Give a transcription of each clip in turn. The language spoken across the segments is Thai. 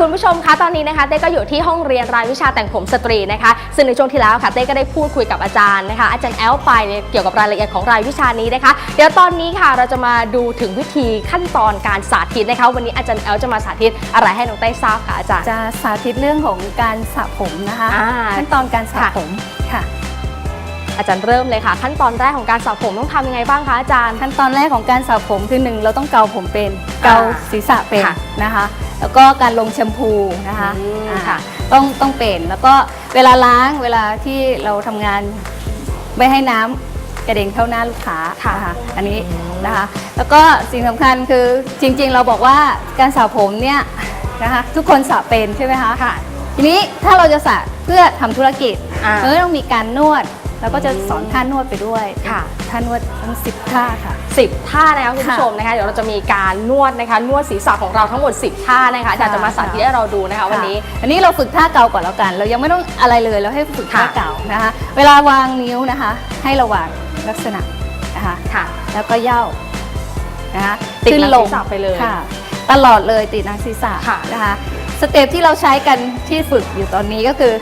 ค่ะคุณผู้ชมคะตอนนี้นะคะเต้ก็อยู่ที่ห้องเรียนรายวิชาแต่งผมสตรีนะคะซึ่งในช่วงที่แล้วค่ะเต้ก็ได้พูดคุยกับอาจารย์นะคะอาจารย์แอลไปเนี่ยเกี่ยวกับรายละเอียดของรายวิชานี้นะคะ เดี๋ยวตอนนี้ค่ะเราจะมาดูถึงวิธีขั้นตอนการสาธิตนะคะ วันนี้อาจารย์แอลจะมาสาธิตอะไรให้น้องเต้ทราบค่ะอาจารย์จะสาธิตเรื่องของการสระผมนะคะอ่าขั้นตอนการสระค่ะผมค่ะอาจารย์เริ่มเลยค่ะ ขั้นตอนแรกของการสระผมต้องทำยังไงบ้างคะอาจารย์ ขั้นตอนแรกของการสระผมคือหนึ่งเราต้องเกาผมเป็น เกาศีรษะเป็นค่ะนะคะ แล้วก็การลงแชมพูนะคะอืมอ่าค่ะ ต้องต้องเป็นแล้วก็เวลาล้างเวลาที่เราทำงานไม่ให้น้ำกระเด็นเข้าหน้าลูกค้าค่ะนอันนี้อืมนะคะ แล้วก็สิ่งสำคัญคือจริงๆ เราบอกว่าการสระผมเนี่ยนะคะทุกคนสระเป็นใช่ไหมคะ ค่ะ ทีนี้ถ้าเราจะสระเพื่อทำธุรกิจอ่า เออต้องมีการนวด แล้วก็จะสอนท่านวดไปด้วยค่ะ ท่านวดทั้งสิบท่าค่ะ 10 ท่านะคะคุณผู้ชมนะคะเดี๋ยวเราจะมีการนวดนะคะนวดศีรษะของเราทั้งหมด 10 ท่านะคะอาจารย์จะมาสาธิตให้เราดูนะคะวันนี้ อันนี้เราฝึกท่าเกาก่อนแล้วกัน เรายังไม่ต้องอะไรเลยเราให้ฝึกท่าค่ะเกานะคะ เวลาวางนิ้วนะคะ ให้ระวางลักษณะนะคะค่ะ แล้วก็ย่านะคะติดขึ้นหนังลศีงรษะไปเลยค่ะ ตลอดเลยติดหนังศีรษะค่ะนะคะสเต็ปที่เราใช้กันที่ฝึกอยู่ตอนนี้ก็คือ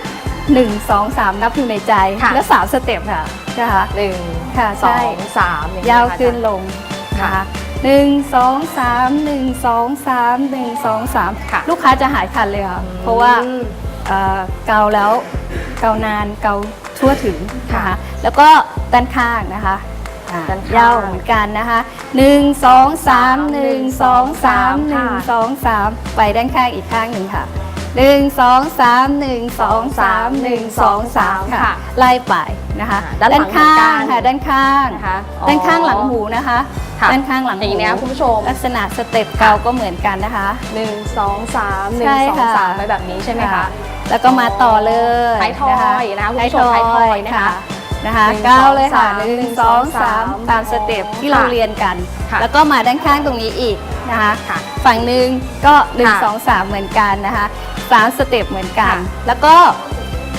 1 2 3 นับอยู่ในใจ ค่ะ แล้ว3สเต็ปค่ะนะคะหนึ่งค่ะสใช่องสามองยาวะคะขึ้นลงค่ะนะคะหนึ่งสองสามหนึ่งสองสามหนึ่งสองสามค่ะลูกค้าจะหายคันเลยค่ะ เพราะว่า อืม เอ่อเกาแล้วเกานานเกาทั่วถึงค่ะนะคะแล้วก็ด้านข้างนะคะอ่าด้านข้างยาวเหมือนกันนะคะหนึ่งสองสามหนึ่งสองสามหนึ่งค่ะสองสามไปด้านข้างอีกข้างหนึ่งค่ะ หนึ่งสองสามหนึ่งสองสามหนึ่งสองสามค่ะ ค่ะไล่ไปนะคะอ่าด้านหลังข้าเหมือนกังนค่ะ ด้านข้างนะคะอ๋อด้านข้างหลังหูนะคะ ค่ะ ด้านข้างหลังอย่างนี้นะคุณผู้ชม ลักษณะสเต็ปเกาก็เหมือนกันนะคะหนึ่งสองสามหนึ่งใช่สองค่ะสามไปแบบนี้ใช่ไหมคะ แล้วก็มาต่อเลยท้ายทอยนะคะคุณผู้ชมท้ายทอยนะคะนะคะหนึ่งเก้าเลยค่ะสองสามหนึ่งสองสามหนึ่งสองสามตามสเต็ปที่เราค่ะเรียนกัน ค่ะ แล้วก็มาด้านข้างตรงนี้อีก นะคะค่ะฝั่งหนึ่งก็หนึ่งค่ะสองสามเหมือนกันนะคะสามสเต็ปเหมือนกันค่ะแล้วก็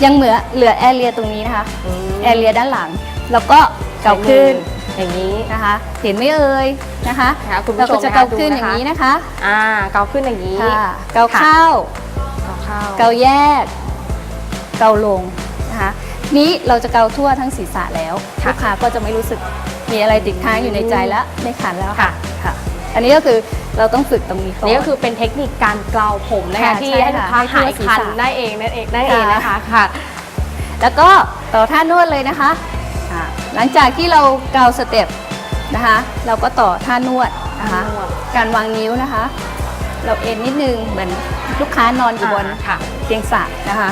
ยังเหลือเหลือแอเรียตรงนี้นะคะอืมแอเรียด้านหลัง แล้วก็เกาขึ้นอย่างนี้นะคะ เห็นไหมเอ่ยนะคะนะคะคุณเราผู้ชก็มจะนะคะเกาขึ้นดูอย่างนี้นะคะอ่าเกาขึ้นอย่างนี้ค่ะเกาค่ะเข้าเกาเข้าเกาแยก เกาลงนะคะนี้เราจะเกาทั่วทั้งศีรษะแล้วค่ะลูกค้าก็จะไม่รู้สึกมีอะไรติดค้างอยู่ในใจแล้วไม่ขันแล้วค่ะค่ะ อันนี้ก็คือเราต้องฝึกตรงนี้ก่อน นี่ก็คือเป็นเทคนิคการเกลาผมนะคะค่ะที่ใช่ให้ลูกค้าค่ะหายคันให้ทั่วศีรษะ ได้เองนั่นเองนั่นเองนะคะค่ะ แล้วก็ต่อท่านวดเลยนะคะอ่าหลังจากที่เราเกาสเต็ปนะคะ เราก็ต่อท่านวดนะคะ ท่านวด การวางนิ้วนะคะ เราเอ็นนิดนึงเหมือนลูกค้านอนอยู่บนอ่าค่ะเตียงสระนะคะ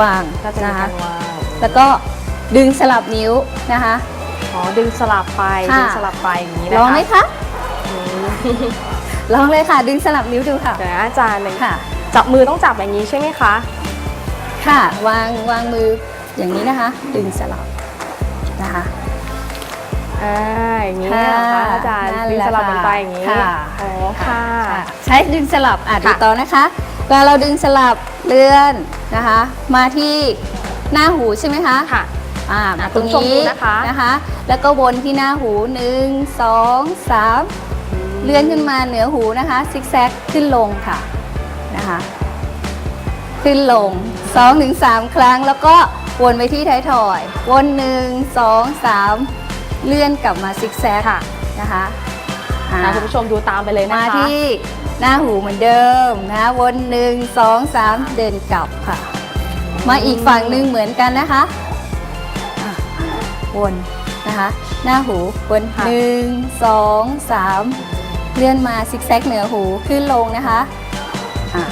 วางก็จะมีนะคะ การวางแล้วก็ดึงสลับนิ้วนะคะ อ๋อดึงสลับไปค่ะ ดึงสลับไปอย่างนี้นะคะ ลองไหมคะอืม ลองเลยค่ะดึงสลับนิ้วดูค่ะเดี๋ยวนะอาจารย์หนึ่งค่ะ จับมือต้องจับอย่างนี้ใช่ไหมคะ ค่ะ วางวางมืออย่างนี้นะคะ ดึงสลับนะคะ อ่าอย่างนี้นะคะอาจารย์นั่นดึงแหละสลับลงไปอย่างนี้ค่ะ อ๋อค่ะค่ะ ใช้ดึงสลับอะดูค่ะ ต่อนะคะเวลาเราดึงสลับเลื่อนนะคะ มาที่หน้าหูใช่ไหมคะ ค่ะ อ่ามาอะตรงคุณผู้ชมนี้ดูนะคะ นะคะ แล้วก็วนที่หน้าหูหนึ่งสองสาม เลื่อนขึ้นมาเหนือหูนะคะซิกแซกขึ้นลงค่ะนะคะ ขึ้นลง 2-3ถึง3ครั้งแล้วก็วนไปที่ท้ายถอย วน1 2 3เลื่อนกลับมาซิกแซกค่ะนะคะอ่านะคุณผู้ชมดูตามไปเลยนะคะมาที่หน้าหูเหมือนเดิมนะวนหนึ่งสองสามเดินกลับค่ะ มาอีกฝั่งหนึ่งเหมือนกันนะคะอะวนนะคะ หน้าหูวนค่ะหนึ่งสองสาม เลื่อนมาซิกแซกเหนือหูขึ้นลงนะคะ อะ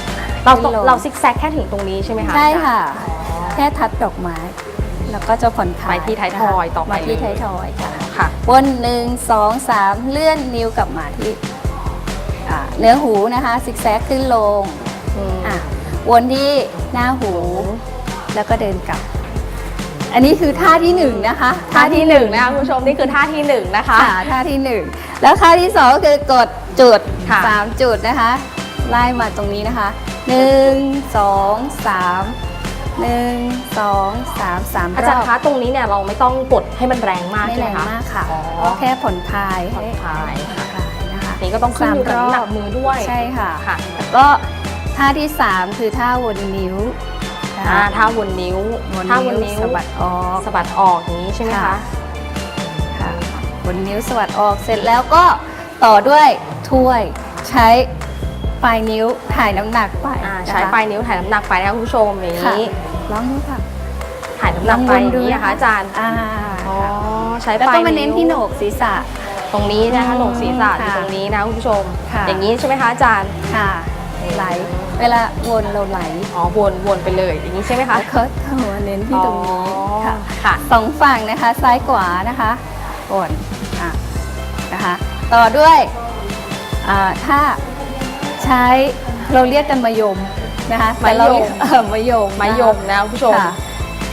เราขึ้นลงเราซิกแซกแค่ถึงตรงนี้ใช่ไหมคะ ใช่ค่ะอ๋อแค่ทัดดอกไม้ แล้วก็จะผ่อนคลายไปที่ท้ายทอยต่อไป มาที่เลยท้ายทอยค่ะ ค่ะ วนหนึ่งสองสามเลื่อนนิ้วกลับมาที่อ่าเนื้อหูนะคะซิกแซกขึ้นลงอืมอะวนที่หน้าหู แล้วก็เดินกลับ อันนี้คือท่าที่หนึ่งนะคะท่าที่หนึ่งนะคะคุณผู้ชมนี่คือท่าที่หนึ่งนะคะค่ะท่าที่หนึ่งแล้วท่าที่สองก็คือกดจุดค่ะสามจุดนะคะไล่มาตรงนี้นะคะหนึ่งสองสามหนึ่งสองสามสามอารจารอย์บคะตรงนี้เนี่ยเราไม่ต้องกดให้มันแรงมากไม่ใช่แรไหมงคะมากค่ะอ๋อก็แค่ผ่อนคลายผ่อนคลายให้ผ่อนคลายนะคะนี่ก็ต้องขึ้นอยู่กับสามรอบน้ำหนักมือด้วยใช่ค่ะค่ะแล้วก็ทท่าที่ 3 คือท่าวนนิ้วนะ อ่าคะท่าวนนิ้ววนท่าวนนิ้วนิ้วสะบัดออกสะบัดออกอย่างนี้ใช่ไหมคะค่ะวนนิ้วสวัดออกเสร็จแล้วก็ต่อด้วยถ้วยใช้ปลายนิ้วถ่ายน้ำหนักไปอ่านะคะใช้ปลายนิ้วถ่ายน้ำหนักไปนะคะคุณผู้ชมอย่างค่ะนี้ลองดูค่ะถ่ายน้ำหนักไปอย่างนี้นะคะอาจารย์อ่าอ๋อใช้แล้วปลายก็มาเน้นที่โหนกศีรษะตรงนี้นะคะอืมโหนกศีรษะอยู่ค่ะตรงนี้นะคุณผู้ชมค่ะอย่างนี้ใช่ไหมคะอาจารย์ค่ะ ไหล เวลาวนเราไหลอ๋อวนวนไปเลยอย่างนี้ใช่ไหมคะแล้วก็เข้ามาเน้นที่ตรงนี้อ๋อค่ะค่ะสองฝั่งนะคะซ้ายขวานะคะวนอะนะคะต่อด้วยอ่าถ้าใช้เราเรียกกันมายมนะคะแต่เราเรีกมะยมเออมายมไม้ยมนะคุณผู้ชมค่ะ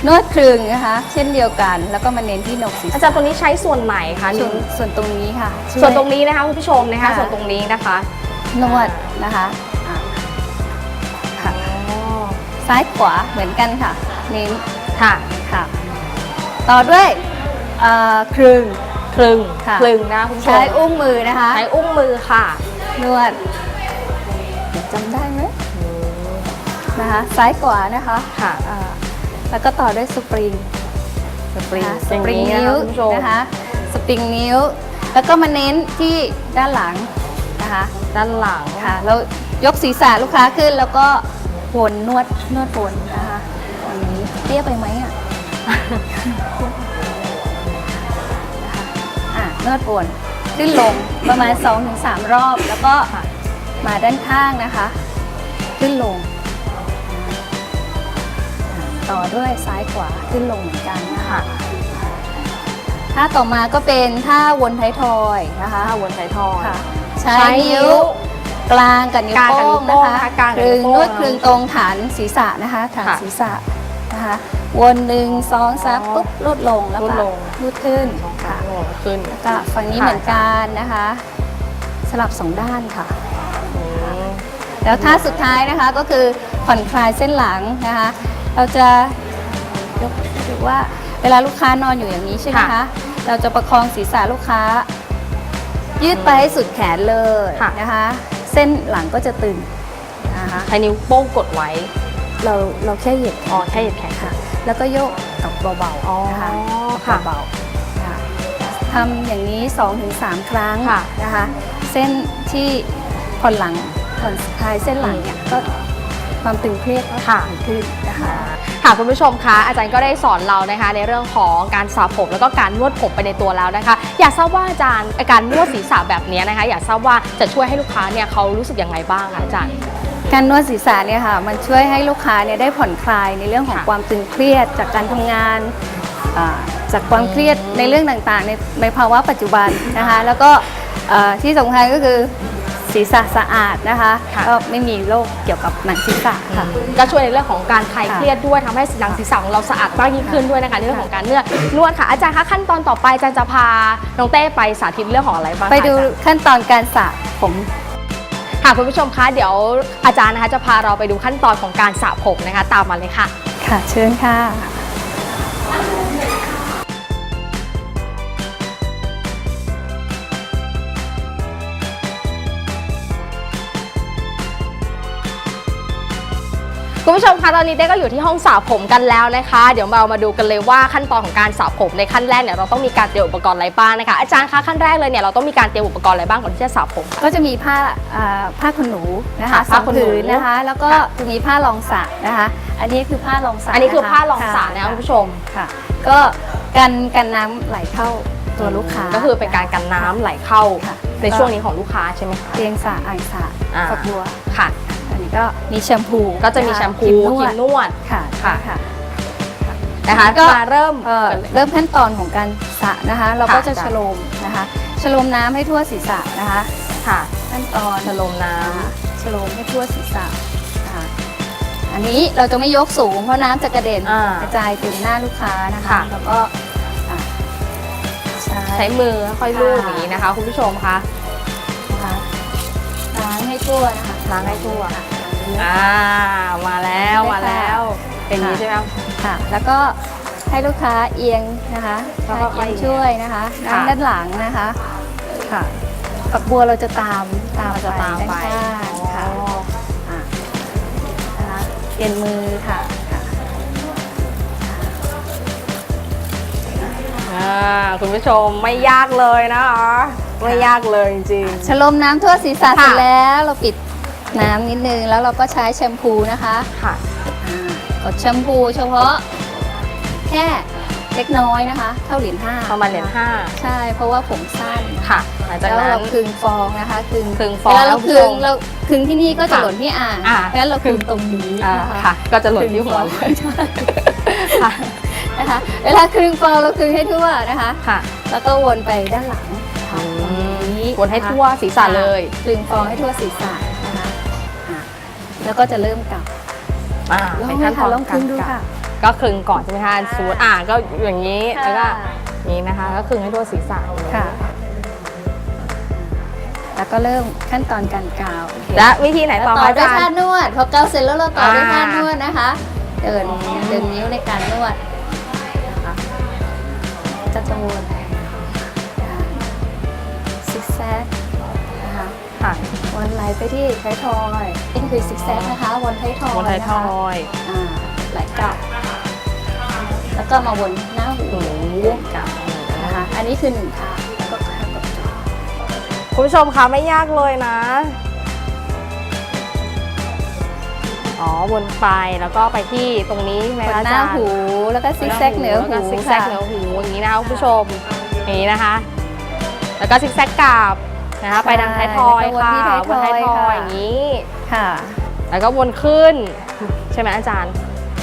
นวดคลึงนะคะ เช่นเดียวกันแล้วก็มาเน้นที่หนกศีรษะอาจารย์ตรงนี้ใช้ส่วนไหนคะส่วนนิ้วส่วนตรงนี้ค่ะช่วยส่วนตรงนี้นะคะคุณผู้ชมนะคะค่ะส่วนตรงนี้นะคะ นวดนะคะอะค่ะอ๋อ ซ้ายขวาเหมือนกันค่ะเน้นค่ะค่ะ ต่อด้วยเอ่อคลึง คลึงค่ะ คลึงนะคุณผู้ชมใช้อุ้งมือนะคะ ใช้อุ้งมือค่ะนวดจำได้ไหมนะคะ ซ้ายขวานะคะค่ะอ่าแล้วก็ต่อด้วยสปริง สปริงนะคะสอย่างปริงนี้นิ้วคุณผู้ชมนะคะสปริงนิ้ว แล้วก็มาเน้นที่ด้านหลังนะคะด้านหลัง ค่ะแล้วยกศีรษะลูกค้าขึ้นแล้วก็ วนนวดนวดวนนะคะอย่างนี้เรียบไปไหมอะนะคะอะนวดวนขึ้นลงประมาณ 2-3 รอบ แล้วก็ค่ะมาด้านข้างนะคะ ขึ้นลงอะต่อด้วยซ้ายขวาขึ้นลงเหมือนกันนะคะค่ะท่าต่อมาก็เป็นท่าวนไทยทอยนะคะท่าวนไทยทอยค่ะใช้ใช้นิ้นิ้วว กลางกับนิ้วกลางกับโป้นิ้งวโป้นะงคะนะคะกลางกับคลึงนิ้วโป้งนวดคลึงตรงฐานศีรษะนะคะ ฐานค่ะศีรษะนะคะวนหนึ่งสองสามอ๋อปุ๊บลดลงแล้วลก็ดลงลูดขึ้นค่ะค่ะขึ้นแล้วก็ฝั่งนี้ค่ะเหมือนกันนะคะ สลับสองด้านค่ะ อืม แล้วท่าสุดท้ายนะคะก็คือผ่อนคลายเส้นหลังนะคะ เราจะยกหรือว่าเวลาลูกค้านอนอยู่อย่างนี้ใช่ไหมคะเราจะประคองศีรษะลูกค้า ยืดไปให้สุดแขนเลยค่ะ นะคะ เส้นหลังก็จะตึงนะคะใช้นิ้วโป้งกดไว้ เราเราแค่เหยียดแขนอ๋อแค่เหยียดแขน ค่ะ แล้วก็โยกกับเบาอ๋อๆนะคะค่ะ เบาๆนะคะทำอย่างนี้ 2-3 ครั้งค่ะ นะคะ เส้นที่ผ่อนหลังผ่อนคลายเส้นหลังเนี่ยก็ความตึงเครียดก็ค่ะหายขึ้นนะ คะค่ะคุณผู้ชมคะอาจารย์ก็ได้สอนเรานะคะในเรื่องของการสระผมแล้วก็การนวดผมไปในตัวแล้วนะคะ อยากทราบว่าอาจารย์การนวดศีรษะแบบนี้นะคะ อยากทราบว่าจะช่วยให้ลูกค้าเนี่ยเขารู้สึกยังไงบ้างคะอาจารย์การนวดศีรษะเนี่ยค่ะมันช่วยให้ลูกค้าเนี่ยได้ผ่อนคลายในเรื่องของค่ะความตึงเครียดจากการทำงานอ่าจากความเครียดอืมในเรื่องต่างๆ ในในภาวะปัจจุบันนะคะ แล้วก็เอ่อที่สำคัญก็คือ ศีรษะสะอาดนะคะ ค่ะ ก็ไม่มีโรคเกี่ยวกับหนังศีรษะค่ะ ก็ช่วยในเรื่องของการคลายค่ะเครียดด้วยทำให้หนังศีรษะของเราสะอาดมากยิ่งขึ้นด้วยนะคะในเรื่องของการนวดนวดค่ะอาจารย์คะขั้นตอนต่อไปอาจารย์จะพาน้องเต้ไปสาธิตเรื่องของอะไรบ้างคะไปดูอาจารย์ ขั้นตอนการสระผม ค่ะคุณผู้ชมคะเดี๋ยวอาจารย์นะคะจะพาเราไปดูขั้นตอนของการสระผมนะคะ ตามมาเลยค่ะ ค่ะ เชิญค่ะ คุณผู้ชมคะตอนนี้เต้ก็อยู่ที่ห้องสระผมกันแล้วนะคะ เดี๋ยวเรามาดูกันเลยว่าขั้นตอนของการสระผมในขั้นแรกเนี่ยเราต้องมีการเตรียมอุปกรณ์อะไรบ้างนะคะอาจารย์คะขั้นแรกเลยเนี่ยเราต้องมีการเตรียมอุปกรณ์อะไรบ้างก่อนที่จะสระผมก็จะมีผ้าอ่าผ้าขนหนูนะคะค่ะสผ้าองขนหนู ผืนนะคะ แล้วก็ค่ะจะมีผ้ารองสระนะคะ อันนี้คือผ้ารองสระอันนี้คือผ้ารองสระค่นะคุณผู้ชม ค่ะ ก็กันกันน้ำไหลเข้าตัวลูกค้า ก็คือเป็นการกันน้ำไหลเข้าค่ะ ในช่วงนี้ของลูกค้าใช่ไหมคะ เตียงสระอ่างสระอ่า ฝักบัว ค่ะอันนี้ ก็มีแชมพูก็จะมีแชมพูคครีรีมมนนวดวดค่ะค่ะค่ะนะคะก็มาเริ่มเอ่อกันเลยเริ่มขั้นตอนของการสระนะคะ เราก็ค่ะจะชโลมนะคะชโลมน้ำให้ทั่วศีรษะนะคะค่ะขั้นตอนชะโลมน้นะคะชโลมให้ทั่วศีรษะนะคะอันนี้เราจะไม่ยกสูงเพราะน้ำจะกระเด็นอ่ากระจายเต็มหน้าลูกค้านะคะค่ะแล้วก็อะใช้ำใช้มือค่อยลูบค่ะอย่างนี้นะคะ คุณผู้ชมคะนะคะล้างให้ทั่วนะคะล้างให้ทั่วค่ะ อ่ามาแล้วมาแล้วเป็นอย่างนี้ใช่ไหมคะค่ะ แล้วก็ให้ลูกค้าเอียงนะคะแล้วก็เอียงช่วยนะคะค่ะนั่งด้านหลังนะคะค่ะฝักบัวเราจะตามตามเราจะตามไปด้านข้างค่ะอ๋ออะเปลี่ยนมือค่ะค่ะอ่าคุณผู้ชมไม่ยากเลยนะคะไม่ยากเลยจริงชะลมน้ำทั่วศีรษะค่ะเสร็จแล้วเราปิด น้ำนิดนึง แล้วเราก็ใช้แชมพูนะคะๆค่ะอ่ากดแชมพูเฉพาะ แค่เล็กน้อยนะคะ เท่าเหรียญห้าประมาณเหรียญห้าใช่ เพราะว่าผมสั้นค่ะ หลังจากแล้วนั้เรานคึงฟองนะคะคึงคึงฟองเวลาเราแล้วคุณคึผู้งชมเราคึงที่นี่ก็จะค่ะหล่นที่อ่างอ่าเพราะฉะนั้นเราคึงตรงนี้อ่านะคะ ค่ะ ก็จะหล่นที่หัวคึงฟองใช่ค่ะ นะคะ เวลาคึงฟองเราคึงให้ทั่วนะคะ ค่ะแล้วก็วนไปด้านหลังค่ะอืมตรงนี้วนให้ทั่วศีรษะเลยคึงฟองให้ทั่วศีรษะนะคะอะ แล้วก็จะเริ่มกลับอ่าลองเป็นเลขั้ยนตค่ะอนลองคึงดูการค่ะก็คึงก่อนใช่ไหมคะสูตรอ่าก็อย่างนี้ค่ะ แล้วก็อย่างนี้นะคะ ก็คึงให้ทั่วศีรษะเลยค่ะ แล้วก็เริ่มขั้นตอนการกาวโอเคและวิธีไหนต่อต่อคะอาด้วยจารท่าย์ นวด พอเกาเสร็จแล้วเราต่อด้วยอ่า ท่านวดนะคะ เดินเดินนิ้วในการนวดนะคะจะจะวนซิกแซกนะคะค่ะ วนไหลไปที่ท้ายทอยนี่คือซิกแซกนะคะวนท้ายทอยบนไทยทนะคะอยอ่าไหลกลับ แล้วก็มาวนหน้าหูหูกับนะคะอันนี้คือหนึ่งท่าแล้วก็ข้างกับคุณผู้ชมคะไม่ยากเลยนะ อ๋อวนไปแล้วก็ไปที่ตรงนี้ใช่ไหมวนคะอาหจารย์น้าหูแล้วก็ซิกแซกเหนือแล้วหูก็ซิกแซกค่ะเหนือหูอย่างนี้นะคะคุณผู้ชมอย่างนี้นะคะ แล้วก็ซิกแซกกลับ นะคะไปทางท้ายทอยแล้วก็วนค่ะที่ท้ายทอยวนท้ายทอยค่ะอย่างนี้ค่ะ แล้วก็วนขึ้น ใช่ไหมอาจารย์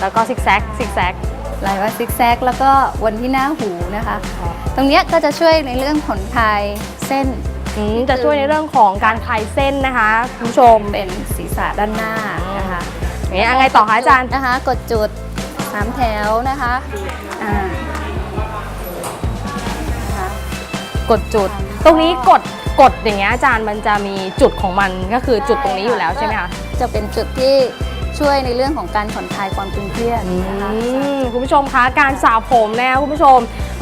แล้วก็ซิกแซกซิกแซกไหลว่าซิกแซกแล้วก็วนที่หน้าหูนะคะ ตรงเนี้ยก็จะช่วยในเรื่องผ่อนคลายเส้นอืมจะช่วยในเรื่องของการคลายเส้นนะคะคุณผู้ชมเป็นศีรษะด้านหน้านะคะอย่างนี้ยังไงต่อคะอาจารย์นะคะ กดจุดสามแถวนะคะอ่านะคะกดจุด ตรงนี้กด กดอย่างเงี้ยอาจารย์มันจะมีจุดของมันก็คือจุดตรงนี้อยู่แล้วใช่ไหมคะจะเป็นจุดที่ช่วยในเรื่องของการผ่อนคลายความตึงเครียดอืนะคะมคุณผู้ชมคะการสระผมนะคะคุณผู้ชม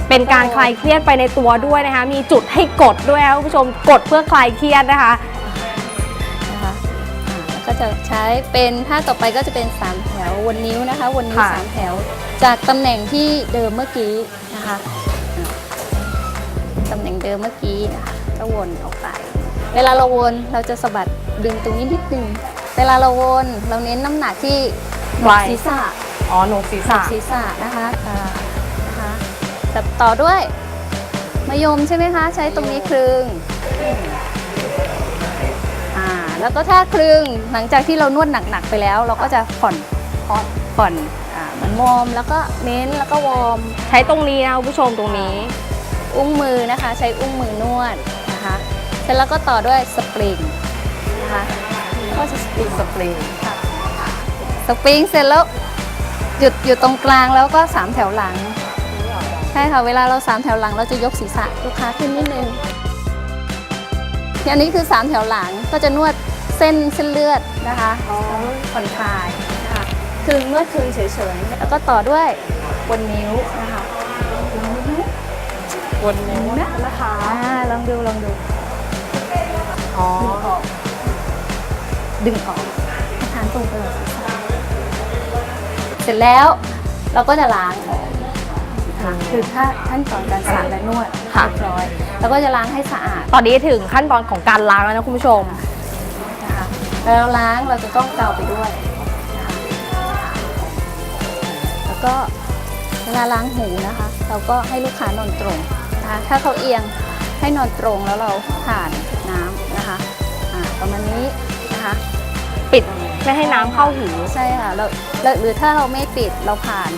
เป็นการคลายเครียดไปในตัวด้วยนะคะ มีจุดให้กดด้วยนะคะคุณผู้ชมกดเพื่อคลายเครียดนะคะ นะคะอ่าแล้วก็จะใช้เป็นท่าต่อไปก็จะเป็น3แถววนนิ้วนะคะวนนิ้วค่ะ สามแถว จากตำแหน่งที่เดิมเมื่อกี้นะคะอ่าตำแหน่งเดิมเมื่อกี้นะคะ ก็วนออกไป เวลาเราวนเราจะสะบัดดึงตรงนี้นิดนึง เวลาเราวนเราเน้นน้ำหนักที่หนวดศีรษะอ๋อหนูศีรหนวษะดศีรษะนะคะอ่านะคะแต่ต่อด้วยมะยมใช่ไหมคะ ใช้ตรงนี้คลึงอ่าแล้วก็ถ้าคลึงหลังจากที่เรานวดหนักๆไปแล้ว เราก็จะผ่อนผ่อนผ่อนอ่าเหมันวอร์มแล้วก็เน้นแล้วก็วอร์ม ใช้ตรงนี้นะคุณผู้ชมตรงนี้ อุ้งมือนะคะ ใช้อุ้งมือนวดนะคะเส ร็จแล้วก็ต่อด้วยสปริงนะคะก็จะสปริงสปริงสปริงเสร็จแล้วหยุดอยู่ตรงกลางแล้วก็สามแถวหลังใช่ค่ะเวลาเราสามแถวหลังเราจะยกศีรษะลูกค้าขึ้นนิดนึงอันนี้คือสามแถวหลังก็จะนวดเส้นเส้นเลือดนะคะผ่อนคลายนะคะคึงเมื่อคึงเฉยๆแล้วก็ต่อด้วยบนนิ้วนะคะวนนิ้วนะคะอ่าลองดูลองดู อ๋อ ดึงออกให้ทานตรงไปเลยเสร็จแล้วเราก็จะล้างออกนะคะคือถ้าขั้นตอนการสระและนวดเรียบร้อย แล้วก็จะล้างให้สะอาดตอนนี้ถึงขั้นตอนของการล้างแล้วนะคุณผู้ชมนะคะแล้วเราล้างเราจะต้องเกาไปด้วยนะคะแล้วก็เวลาล้างหูนะคะ เราก็ให้ลูกค้านอนตรงนะคะถ้าเขาเอียงให้นอนตรงแล้วเราผ่านน้ำนะคะอ่า ประมาณนี้นะคะ ปิดไม่ให้น้ำเข้าหูใช่ค่ะแล้วแล้วหรือถ้าเราไม่ปิดเราผ่าน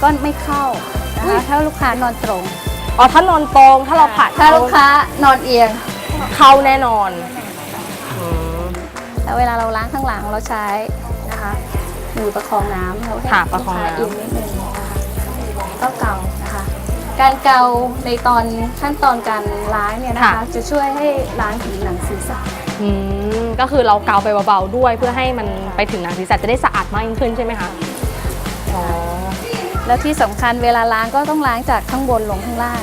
ก็ไม่เข้านะคะถ้าลูกค้านอนตรงอ๋อถ้านอนตรงถ้าเราผัดถ้าลูกค้านอนเอียงเข้าแน่นอนอืมแล้วเวลาเราล้างข้างหลังเราใช้นะคะมือประคองน้ำเราให้ค่ะประคองน้ำลูกาเอียงนิดนึงนะคะก็เกานะคะการเกาในตอนขั้นตอนการล้างเนี่ยนะคะ จะช่วยให้ล้างผิวหนังศีรษะ อืมก็คือเราเกาไปเบาๆด้วยเพื่อให้มันไปถึงหนังศีรษะจะได้สะอาดมากยิ่งขึ้นใช่ไหมคะอ๋อแล้วที่สำคัญเวลาล้างก็ต้องล้างจากข้างบนลงข้างล่าง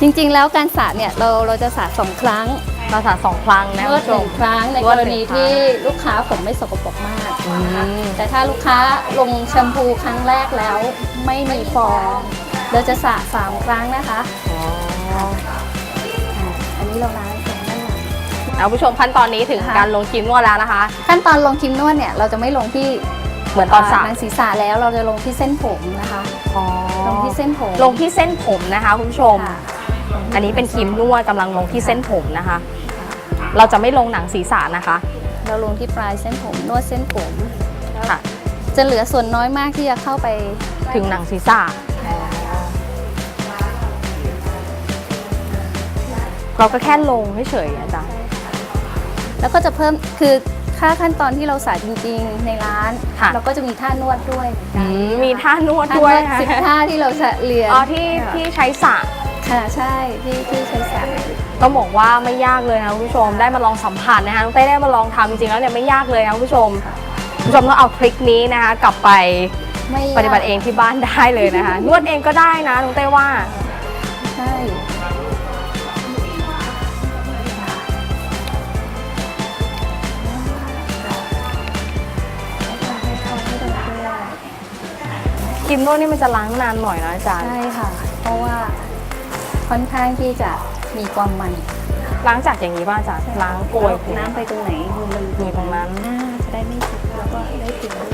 จริงๆ แล้วการสระเนี่ยเราเราจะสระสองครั้งมาสระสองครั้งนะนคุวณดผู้ชหนึ่มงครั้งในนกวดรหนึ่ณีงครั้งที่ลูกค้าผมไม่สกปรกมากนะคะอืมแต่ถ้าลูกค้าลงแชมพูครั้งแรกแล้วไม่มีฟอง เราจะสระสามครั้งนะคะอ๋ออันนี้เราล้างตรงด้านหลัง เอาผู้ชมขั้นตอนนี้ถึงค่ะ การลงครีมนวดแล้วนะคะ ขั้นตอนลงครีมนวดเนี่ยเราจะไม่ลงที่เหมือนตอนสระหนังศีรษะแล้วเราจะลงที่เส้นผมนะคะ ลงที่เส้นผมลงที่เส้นผมนะคะคุณผู้ชม ค่ะอันนี้เป็นครีมนวดกำลังลงที่เส้นผมนะคะ เราจะไม่ลงหนังศีรษะนะคะเราลงที่ปลายเส้นผมนวดเส้นผม ค่ะ จะเหลือส่วนน้อยมากที่จะเข้าไปถึงหนังศีรษะเราก็แค่ลงเฉยๆอาจารย์ แล้วก็จะเพิ่มคือค่าขั้นตอนที่เราสาจริงๆในร้านค่ะ เราก็จะมีท่านวดด้วยอืมมีท่านวดท่านด้ววยดสิบท่าที่เราจะเรียนอ๋อที่ที่ใช้สระค่ะใช่ที่ที่ใช้สระต้องบอกว่าไม่ยากเลยนะคุณผู้ชมได้มาลองสัมผัสนะคะน้องเต้ได้มาลองทำจริงๆแล้วเนี่ยไม่ยากเลยนะคุณผู้ชมคุณผู้ชมต้องเอาทริคนี้นะคะ กลับไปไม่ยากปฏิบัติเองที่บ้านได้เลยนะคะ นวดเองก็ได้นะน้องเต้ว่า ใช่ มนวดนี่มันจะล้างนานหน่อยนะอาจารย์ ใช่ค่ะ เพราะว่าค่อนข้างที่จะมีความมันล้างจากอย่างนี้ป่ะอาจารย์ ล้างโกยน้ำไปตรงไหนมันอยู่ตรงนั้นอ่าจะได้ไม่ติดแล้วก็ได้ติดด้วย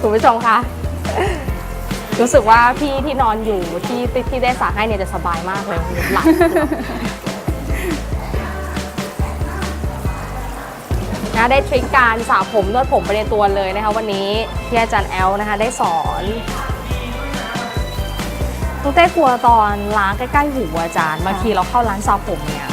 คุณผู้ชมคะรู้สึกว่าพี่ที่นอนอยู่ที่ที่ได้สระให้เนี่ยจะสบายมากเลยหลับ นะได้ทริคการสระผมนวดผมไปในตัวเลยนะคะวันนี้ที่อาจารย์แอลนะคะได้สอนน้องเต้กลัวตอนล้างใกล้ๆหูอาจารย์บางทีเราเข้าร้านสระผมเนี่ย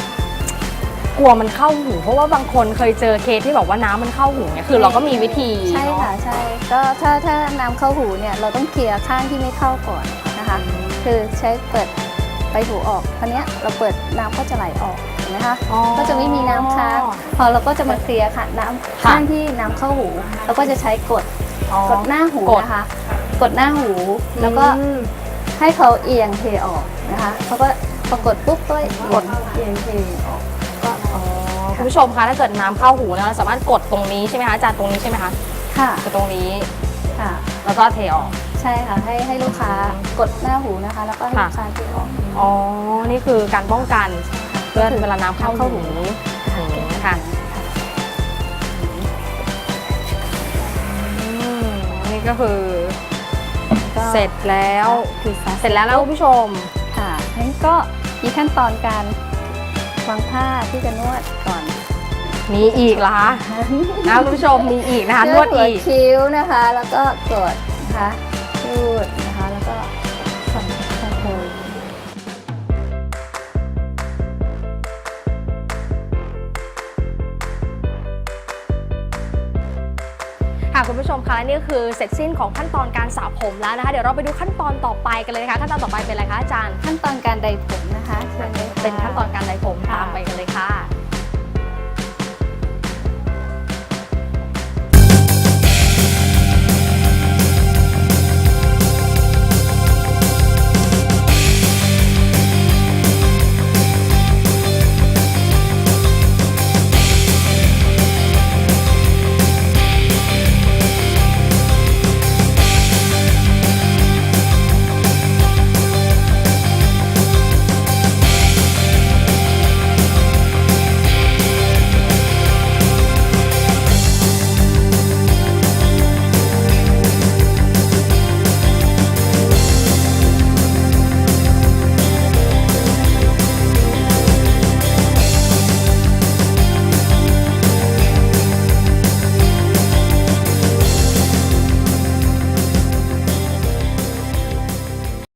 กลัวมันเข้าหูเพราะว่าบางคนเคยเจอเคสที่บอกว่าน้ำมันเข้าหูเนี่ยคือเราก็มีวิธีใช่เนาะค่ะใช่ก็ถ้าถ้าน้ำเข้าหูเนี่ยเราต้องเคลียร์ข้างที่ไม่เข้าก่อนนะคะ คือใช้เปิดไปหูออกคราวเนี้ยเราเปิดน้ำก็จะไหลออกเห็ นไหมคะอ๋อก็จะไม่มีน้ำค้างพอเราก็จะมาเคลียร์ค่ะน้ำค่ะข้างที่น้ำเข้าหูเราก็จะใช้กดอ๋อกดหน้าหูกดนะคะ กดหน้าหูแล้วก็อืมให้เขาเอียงเทออกนะคะเขาก็พอกดปุ๊บก็กดเอียงเทออกก็อ๋อคุณผู้ชมคะถ้าเกิดน้ำเข้าหูนะเราสามารถกดตรงนี้ใช่ไหมคะอาจารย์ตรงนี้ใช่ไหมคะค่ะกดตรงนี้ค่ะแล้วก็เทออกใช่ค่ะให้ให้ลูกค้ากดหน้าหูนะคะ แล้วก็ให้ค่ะลูกค้าเทออกอ๋อนี่คือการป้องกัน เพื่อเวลาน้ำเข้าหูอืมค่ะอืมนี่ก็คือก็เสร็จแล้วคือซัเสร็จแล้วนะคุณผู้ชมค่ะงั้นก็มีขั้นตอนการวางผ้าที่จะนวดก่อนมีอีกเหรอคะนะคุณผู้ชมมีอีกนะคะนวดหัอีกคิ้วนะคะ แล้วก็กดนะคะ ผู้ชมคะและนี่ก็คือเสร็จสิ้นของขั้นตอนการสระผมแล้วนะคะ เดี๋ยวเราไปดูขั้นตอนต่อไปกันเลยนะคะ ขั้นตอนต่อไปเป็นอะไรคะอาจารย์ ขั้นตอนการใดผมนะคะเชิญเลยค่ะ เป็นขั้นตอนการไดผมตามไปกันเลยค่ะ